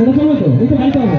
এটা চলবে তো এটা গাইতে হবে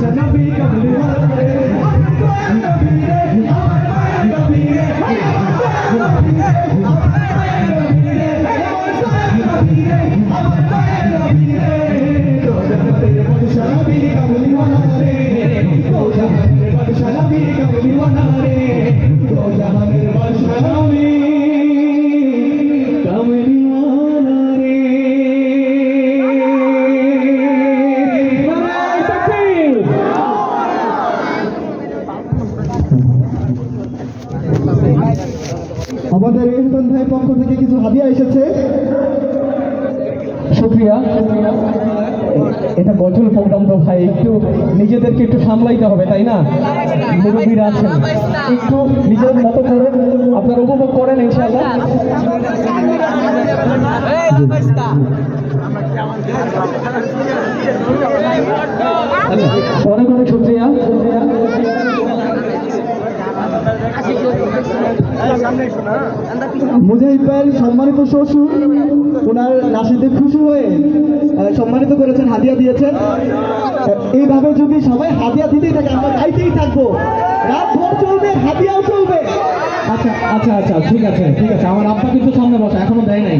Shall I be a? আমাদের এহসান ভাইয়ের পক্ষ থেকে কিছু হাদিয়া এসেছে। সুপ্রিয়া, এটা গজল প্রোগ্রাম তো ভাই, একটু নিজেদেরকে একটু সামলাইতে হবে, তাই না? মুরব্বীরা আছেন। একটু নিজের মতো করে আপনার উপভোগ করেন, ইনশাআল্লাহ। পরে মুজাহিদ ভাইয়ের সম্মানিত শ্বশুর ওনার নাসিদে খুশি হয়ে সম্মানিত করেছেন হাতিয়া দিয়েছেন। এইভাবে যদি সবাই হাতিয়া দিতেই থাকে, আমরা গাইতেই থাকব। রাত চলবে, হাদিয়াও চলবে। আচ্ছা আচ্ছা আচ্ছা ঠিক আছে ঠিক আছে। আমার আব্বা কিন্তু সামনে বসে, এখনও দেয় নাই।